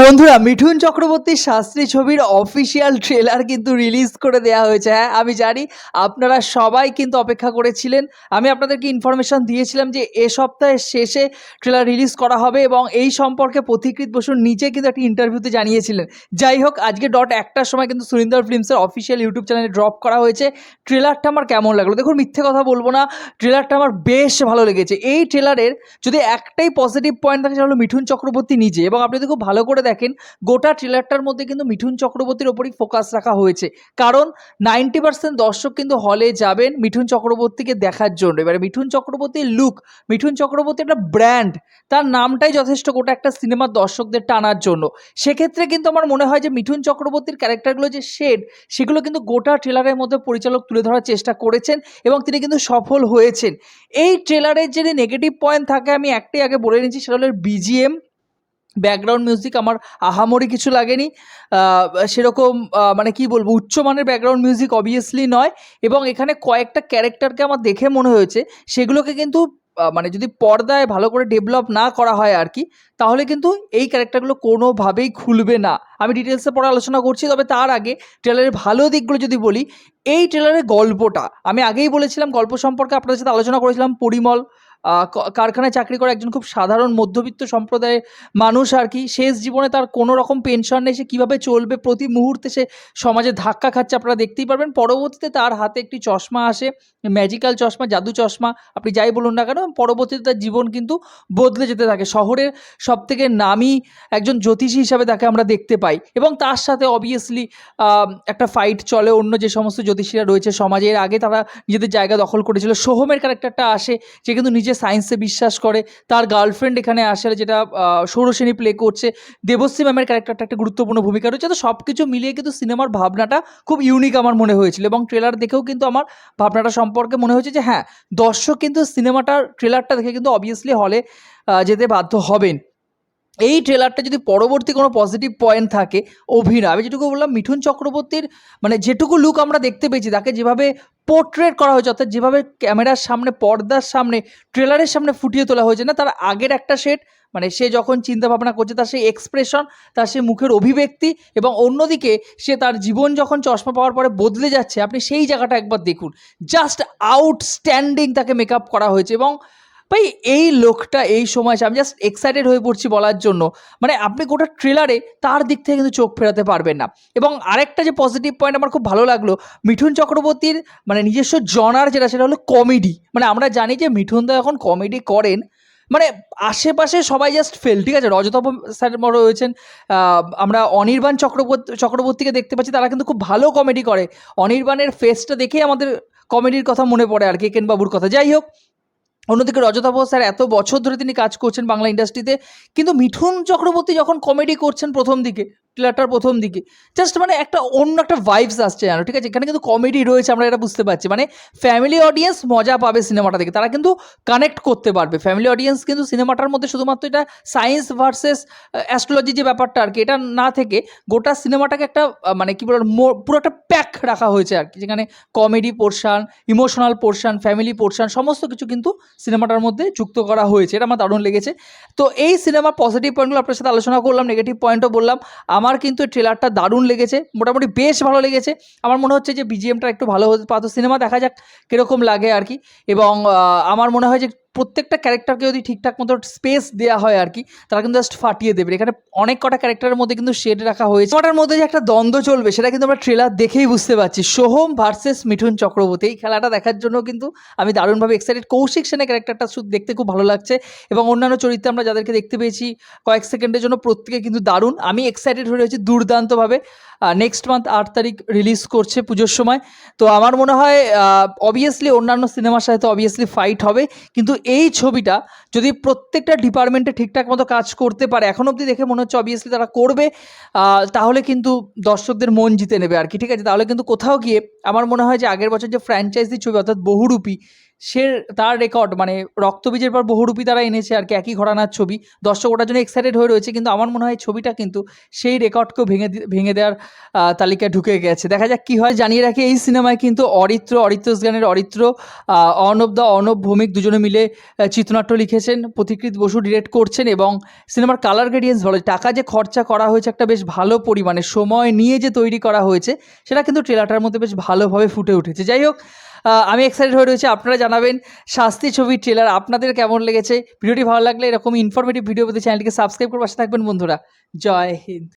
বন্ধুরা, মিঠুন চক্রবর্তীর শাস্ত্রী ছবির অফিসিয়াল ট্রেলার কিন্তু রিলিজ করে দেওয়া হয়েছে। হ্যাঁ আমি জানি আপনারা সবাই কিন্তু অপেক্ষা করেছিলেন। আমি আপনাদেরকে ইনফরমেশন দিয়েছিলাম যে এ সপ্তাহের শেষে ট্রেলার রিলিজ করা হবে এবং এই সম্পর্কে পথিকৃত বসুর নিচে কিন্তু একটি ইন্টারভিউতে জানিয়েছিলেন। যাই হোক, আজকে ডট একটার সময় কিন্তু সুরিন্দর ফিল্মসের অফিসিয়াল ইউটিউব চ্যানেলে ড্রপ করা হয়েছে। ট্রেলারটা আমার কেমন লাগল? দেখুন, মিথ্যে কথা বলব না ট্রেলারটা আমার বেশ ভালো লেগেছে। এই ট্রেলারের যদি একটাই পজিটিভ পয়েন্ট থাকে, সেটা হলো মিঠুন চক্রবর্তী নিজে এবং আপনি যদি খুব ভালো করে দেখেন, গোটা ট্রেলারটার মধ্যে কিন্তু মিঠুন চক্রবর্তীর ওপরই ফোকাস রাখা হয়েছে। কারণ নাইনটি পার্সেন্ট দর্শক কিন্তু হলে যাবেন মিঠুন চক্রবর্তীকে দেখার জন্য। এবারে মিঠুন চক্রবর্তীর লুক মিঠুন চক্রবর্তী একটা ব্র্যান্ড তার নামটাই যথেষ্ট, গোটা একটা সিনেমার দর্শকদের টানার জন্য। সেক্ষেত্রে কিন্তু আমার মনে হয় যে মিঠুন চক্রবর্তীর ক্যারেক্টারগুলো যে শেড সেগুলো কিন্তু গোটা ট্রেলারের মধ্যে পরিচালক তুলে ধরার চেষ্টা করেছেন এবং তিনি কিন্তু সফল হয়েছেন। এই ট্রেলারের যে নেগেটিভ পয়েন্ট থাকে, আমি একটাই আগে বলে নিচ্ছি, সেটা হলো বিজিএম ব্যাকগ্রাউন্ড মিউজিক আমার আহামরি কিছু লাগেনি। সেরকম মানে কি বলব উচ্চমানের ব্যাকগ্রাউন্ড মিউজিক অবভিয়াসলি নয় এবং এখানে কয়েকটা ক্যারেক্টারকে আমার দেখে মনে হয়েছে, সেগুলোকে কিন্তু মানে যদি পর্দায় ভালো করে ডেভেলপ না করা হয় আর কি, তাহলে কিন্তু এই ক্যারেক্টারগুলো কোনোভাবেই খুলবে না। আমি ডিটেলসে পরে আলোচনা করছি, তবে তার আগে ট্রেলারের ভালো দিকগুলো যদি বলি, এই ট্রেলারের গল্পটা, আমি আগেই বলেছিলাম গল্প সম্পর্কে আপনাদের সাথে আলোচনা করেছিলাম পরিমল কারখানায় চাকরি করা একজন খুব সাধারণ মধ্যবিত্ত সম্প্রদায়ের মানুষ আর কি, শেষ জীবনে তার কোনো রকম পেনশন নেই, সে কীভাবে চলবে? প্রতি মুহূর্তে সে সমাজে ধাক্কা খাচ্ছে, আপনারা দেখতেই পারবেন। পরবর্তীতে তার হাতে একটি চশমা আসে ম্যাজিক্যাল চশমা, জাদু চশমা, আপনি যাই বলুন না কেন, পরবর্তীতে তার জীবন কিন্তু বদলে যেতে থাকে। শহরের সব থেকে নামি একজন জ্যোতিষী হিসাবে তাকে আমরা দেখতে পাই। এবং তার সাথে অবভিয়াসলি একটা ফাইট চলে, অন্য যে সমস্ত জ্যোতিষীরা রয়েছে সমাজের আগে তারা নিজেদের জায়গা দখল করেছিল। সোহমের ক্যারেক্টারটা আসে, যে কিন্তু নিজে সায়েন্সে বিশ্বাস করে, তার গার্লফ্রেন্ড এখানে আসলে যেটা সৌরসেনী প্লে করছে, দেবশ্রী ম্যামের ক্যারেক্টারটা একটা গুরুত্বপূর্ণ ভূমিকা রয়েছে। তো সব কিছু মিলিয়ে কিন্তু সিনেমার ভাবনাটা খুব ইউনিক আমার মনে হয়েছিল এবং ট্রেলার দেখেও কিন্তু আমার ভাবনাটা সম্পর্কে মনে হয়েছে যে হ্যাঁ দর্শক কিন্তু সিনেমাটার ট্রেলারটা দেখে কিন্তু অবভিয়াসলি হলে যেতে বাধ্য হবেন। এই ট্রেলারটা যদি পরবর্তী কোনো পজিটিভ পয়েন্ট থাকে, অভিনয়, আমি যেটুকু বললাম, মিঠুন চক্রবর্তীর মানে যেটুকু লুক আমরা দেখতে পেয়েছি, তাকে যেভাবে পোর্ট্রেট করা হয়েছে, অর্থাৎ যেভাবে ক্যামেরার সামনে, পর্দার সামনে ট্রেলারের সামনে ফুটিয়ে তোলা হয়েছে না, তার আগের একটা সেট মানে সে যখন চিন্তা ভাবনা করছে, তার সেই এক্সপ্রেশন তার সেই মুখের অভিব্যক্তি এবং অন্যদিকে সে তার জীবন যখন চশমা পাওয়ার পরে বদলে যাচ্ছে, আপনি সেই জায়গাটা একবার দেখুন। জাস্ট আউটস্ট্যান্ডিং তাকে মেকআপ করা হয়েছে এবং ভাই, এই লোকটা এই সময় আমি জাস্ট এক্সাইটেড হয়ে পড়ছি বলার জন্য। মানে আপনি গোটা ট্রেলারে তার দিক থেকে কিন্তু চোখ ফেরাতে পারবেন না। এবং আরেকটা যে পজিটিভ পয়েন্ট আমার খুব ভালো লাগল, মিঠুন চক্রবর্তীর মানে নিজস্ব জনার যেটা, সেটা হলো কমেডি মানে আমরা জানি যে মিঠুন দা এখন কমেডি করেন। মানে আশেপাশে সবাই জাস্ট ফেল ঠিক আছে? রজতপ স্যার রয়েছেন আমরা অনির্বাণ চক্রবর্তী, চক্রবর্তীকে দেখতে পাচ্ছি, তারা কিন্তু খুব ভালো কমেডি করে। অনির্বাণের ফেসটা দেখেই আমাদের কমেডির কথা মনে পড়ে আর কে কেন বাবুর কথা। যাই হোক অন্যদিকে রজতাভ স্যার, এত বছর ধরে তিনি কাজ করছেন বাংলা ইন্ডাস্ট্রিতে কিন্তু মিঠুন চক্রবর্তী যখন কমেডি করছেন প্রথম দিকে ট্রেলারটার প্রথম দিকে। জাস্ট মানে একটা অন্য একটা ভাইবস আসছে জানো, ঠিক আছে? এখানে কিন্তু কমেডি রয়েছে, আমরা এটা বুঝতে পারছি। মানে ফ্যামিলি অডিয়েন্স মজা পাবে সিনেমাটা দেখে। তারা কিন্তু কানেক্ট করতে পারবে। ফ্যামিলি অডিয়েন্স কিন্তু সিনেমাটার মধ্যে শুধুমাত্র এটা সায়েন্স ভার্সেস অ্যাস্ট্রোলজি যে ব্যাপারটা আর কি, এটা না থেকে গোটা সিনেমাটাকে একটা মানে কী বলব, মো- পুরো একটা প্যাক রাখা হয়েছে আর কি। যেখানে comedy portion emotional portion family portion সমস্ত কিছু কিন্তু সিনেমাটার মধ্যে যুক্ত করা হয়েছে। এটা আমার দারুণ লেগেছে। তো এই সিনেমার পজিটিভ পয়েন্টগুলো আপনার সাথে আলোচনা করলাম নেগেটিভ পয়েন্টও বললাম। আমার কিন্তু ট্রেলারটা দারুণ লেগেছে, মোটামুটি বেশ ভালো লেগেছে। আমার মনে হচ্ছে যে বিজিএমটা একটু ভালো হতে পারতো, সিনেমা দেখা যাক কীরকম লাগে আর কি। এবং আমার মনে হয় যে প্রত্যেকটা ক্যারেক্টারকে যদি ঠিকঠাক মতো স্পেস দেওয়া হয় আর কি তারা কিন্তু জাস্ট ফাটিয়ে দেবে। এখানে অনেক কটা ক্যারেক্টারের মধ্যে কিন্তু শেড রাখা হয়েছে। ওটার মধ্যে যে একটা দ্বন্দ্ব চলবে, সেটা কিন্তু আমরা ট্রেলার দেখেই বুঝতে পারছি। সোহম ভার্সেস মিঠুন চক্রবর্তী। এই খেলাটা দেখার জন্য কিন্তু আমি দারুণভাবে এক্সাইটেড কৌশিক সেনের ক্যারেক্টারটা দেখতে খুব ভালো লাগছে এবং অন্যান্য চরিত্রে আমরা যাদেরকে দেখতে পেয়েছি, কয়েক সেকেন্ডের জন্য প্রত্যেকে কিন্তু দারুণ। আমি এক্সাইটেড হয়ে রয়েছি দুর্দান্তভাবে। নেক্সট মান্থ আট তারিখ রিলিজ করছে পুজোর সময়। তো আমার মনে হয় অবভিয়াসলি অন্যান্য সিনেমার সাথে তো অবভিয়াসলি ফাইট হবে। কিন্তু এই ছবিটা যদি প্রত্যেকটা ডিপার্টমেন্টে ঠিকঠাক মতো কাজ করতে পারে, এখন অবধি দেখে মনে হচ্ছে অবভিয়াসলি তারা করবে তাহলে কিন্তু দর্শকদের মন জিতে নেবে আর কি, ঠিক আছে? তাহলে কিন্তু কোথাও গিয়ে আমার মনে হয় যে আগের বছর যে ফ্র্যাঞ্চাইজি ছবি অর্থাৎ বহুরূপী, সে তার রেকর্ড মানে রক্তবীজের পর বহুরূপী তারা এনেছে আর কি, একই ঘরানার ছবি। দর্শক ওটার জন্য এক্সাইটেড হয়ে রয়েছে, কিন্তু আমার মনে হয় ছবিটা কিন্তু সেই রেকর্ডকেও ভেঙে ভেঙে দেওয়ার তালিকায় ঢুকে গেছে। দেখা যাক কি হয়। জানিয়ে রাখি, এই সিনেমায় কিন্তু অরিত্র অরিত্রস গানের অরিত্র অর্ণব দা, অর্ণব ভৌমিক দুজনে মিলে চিত্রনাট্য লিখেছেন পথিকৃত বসু ডিরেক্ট করছেন এবং সিনেমার কালার গ্রেডিয়েন্স ভালো টাকা যে খরচা করা হয়েছে একটা বেশ ভালো পরিমাণে, সময় নিয়ে যে তৈরি করা হয়েছে, সেটা কিন্তু ট্রেলারটার মধ্যে বেশ ভালোভাবে ফুটে উঠেছে। যাই হোক আমি এক্সাইটেড হয়ে রয়েছি। আপনারা জানাবেন শাস্তি ছবির ট্রেলার আপনাদের কেমন লেগেছে? ভিডিওটি ভালো লাগলে এরকম ইনফরমেটিভ ভিডিও পেতে চ্যানেলটিকে সাবস্ক্রাইব করে পাশে থাকবেন বন্ধুরা। জয় হিন্দ।